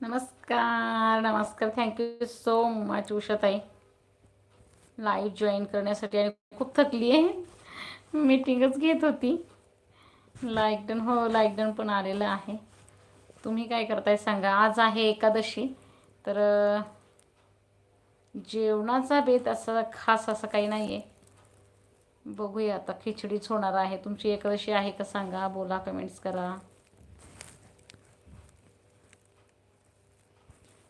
नमस्कार नमस्कार. Thank you so much उषाताई. लाईव्ह जॉईन करण्यासाठी आणि खूप थकली आहे. मीटिंगच घेत होती. लाईकडन हो लाईकडन पण आलेलं आहे. तुम्ही काय करताय सांगा. आज आहे एकादशी. तर जेवणाचा बेत असा खास असं काही नाही आहे बघूया आता खिचडीच होणार आहे. तुमची एकादशी आहे का सांगा. बोला कमेंट्स करा.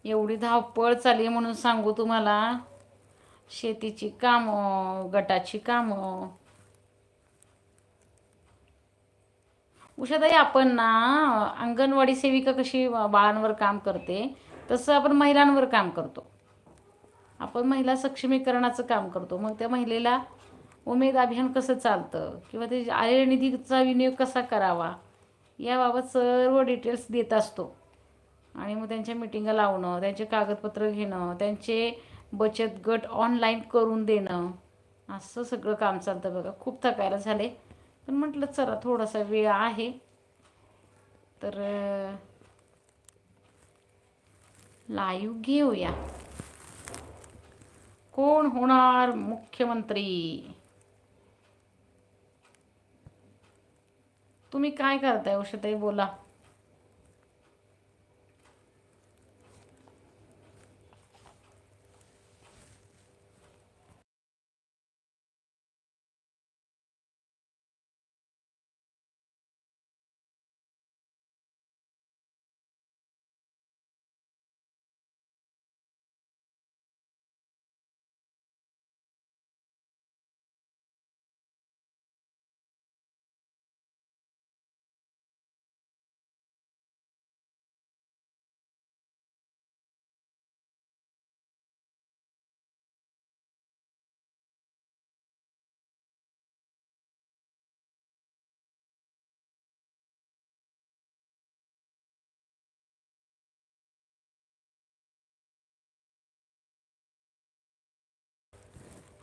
एवढी धावपळ चालली आहे म्हणून सांगू तुम्हाला. शेतीची कामं गटाची कामं. उषाताई आपण ना अंगणवाडी सेविका कशी बाळांवर काम करते तसं आपण महिलांवर काम करतो. आपण महिला सक्षमीकरणाचं काम करतो. मग त्या महिलेला उमेद अभियान कसं चालतं? किंवा ते आलेल्या निधीचा विनियोग कसा करावा? याबाबत सर्व डिटेल्स देत असतो. आणि मग त्यांच्या मिटिंगा लावणं त्यांचे कागदपत्र घेणं त्यांचे बचत गट ऑनलाईन करून देणं असं सगळं काम चालतं बघा. खूप थकायला झाले. पण म्हटलं चला थोडासा वेळ आहे. तर लाईव्ह घेऊया. कोण होणार मुख्यमंत्री? तुम्ही काय करताय औषधही बोला.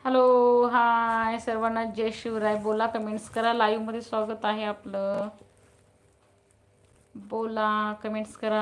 हॅलो हाय सर्वांना. जय शिवराय. बोला कमेंट्स करा. लाईव्हमध्ये स्वागत आहे आपलं. बोला कमेंट्स करा.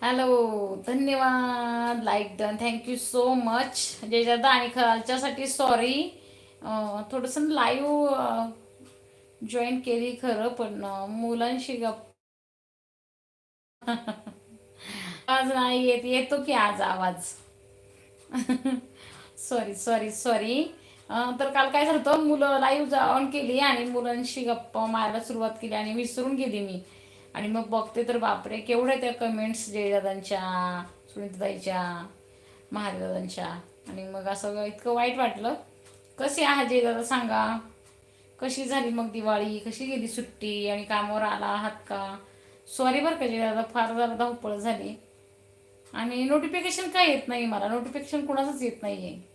हॅलो धन्यवाद. Like done thank you so much ज्याच्यात आणि खालच्यासाठी सॉरी थोडंसं लाईव्ह जॉईन केली खरं पण मुलांशी गप आज नाही येत. येतो की आज आवाज? सॉरी सॉरी सॉरी तर काल काय झालं होतं? मुलं लाईव्ह ऑन केली आणि मुलांशी गप्पा मारायला सुरुवात केली आणि विसरून गेली मी. आणि मग बघते तर बापरे केवढ्या त्या कमेंट्स जयदादांच्या सुनीताईच्या महादेवदादांच्या. आणि मग असं इतकं वाईट वाटलं. कसे आहात जयदादा सांगा. कशी झाली मग दिवाळी? कशी गेली सुट्टी? आणि कामावर आला आहात का? सॉरी बरं का जयदादा फार जरा धावपळ झाली. आणि नोटिफिकेशन काय येत नाही मला? नोटिफिकेशन कोणाचंच येत नाही आहे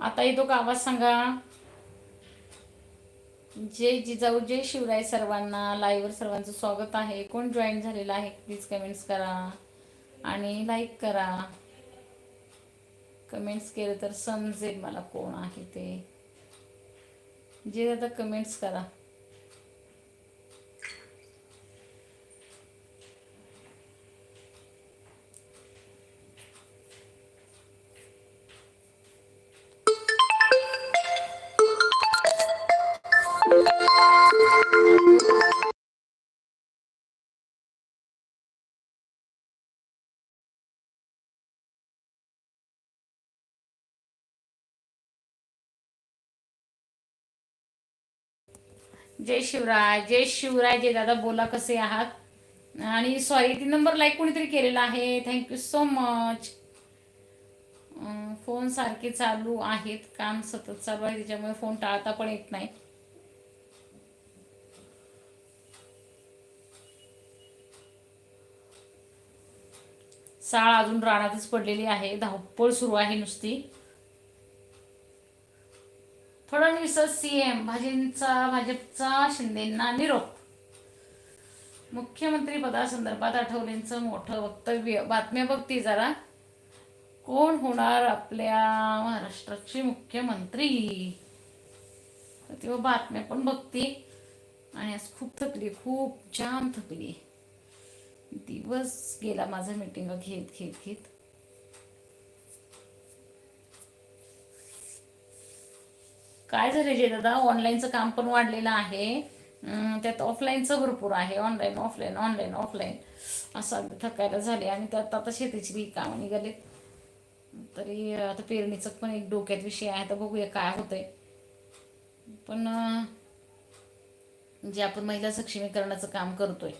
आता येतो का आवाज सांगा. जय जिजाऊ जय शिवराय सर्वांना. लाईव्हवर सर्वांचं स्वागत आहे. कोण जॉईन झालेलं आहे? प्लीज कमेंट्स करा आणि लाईक करा. कमेंट्स केलं तर समजेल मला कोण आहे ते. जे आता कमेंट्स करा. जय शिवराय जय शिवराय जय दादा बोला कसे आहात? आणि सॉरी ती नंबर लाईक कोणीतरी केलेला आहे. थँक्यू सो मच फोन सारखे चालू आहेत. काम सतत चालू आहे त्याच्यामुळे फोन टाळता पण येत नाही. साळ अजून रानातच पडलेली आहे. धावपळ सुरू आहे नुसती. फडणवीस सीएम भाजींचा भाजपचा शिंदेंना निरोप. मुख्यमंत्री पदासंदर्भात आठवलेंचं मोठं वक्तव्य. बातम्या बघती जरा. कोण होणार आपल्या महाराष्ट्राचे मुख्यमंत्री? तेव्हा बातम्या पण बघते. आणि आज खूप थकली खूप जाम थकली. दिवस गेला माझा मीटिंग घेत घेत घेत. काय झालं जे दादा? ऑनलाईनचं काम पण वाढलेलं आहे. त्यात ऑफलाईनचं भरपूर आहे. ऑनलाईन ऑफलाईन ऑनलाईन ऑफलाईन असं अगदी थकायला झाले. आणि त्यात आता शेतीची बी कामं निघालेत तरी आता पेरणीचं पण एक डोक्यात विषय आहे. तर बघूया काय होतंय. पण जे आपण महिला सक्षमीकरणाचं काम करतोय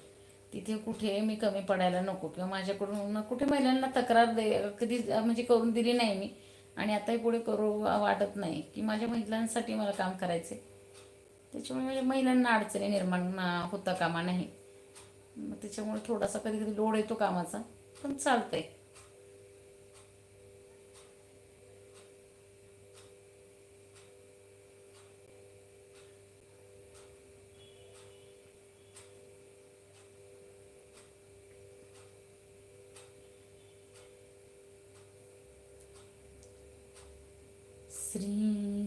तिथे कुठे मी कमी पडायला नको. किंवा माझ्याकडून कुठे महिलांना तक्रार दे कधी म्हणजे करून दिली नाही मी. आणि आताही पुढे करू वाटत नाही की माझ्या महिलांसाठी मला काम करायचे त्याच्यामुळे माझ्या महिलांना अडचणी निर्माण होता कामा नाही. मग त्याच्यामुळे थोडासा कधी कधी लोड येतो कामाचा पण चालतंय श्री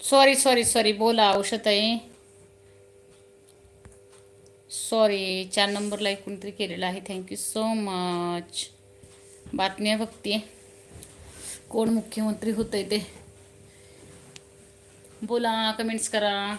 Sorry sorry sorry. बोला औषधताई सॉरी चार नंबरला एक कोणतरी केलेलं आहे. थँक्यू सो मच बातम्या बघते कोण मुख्यमंत्री होतंय ते? बोला कमेंट्स करा.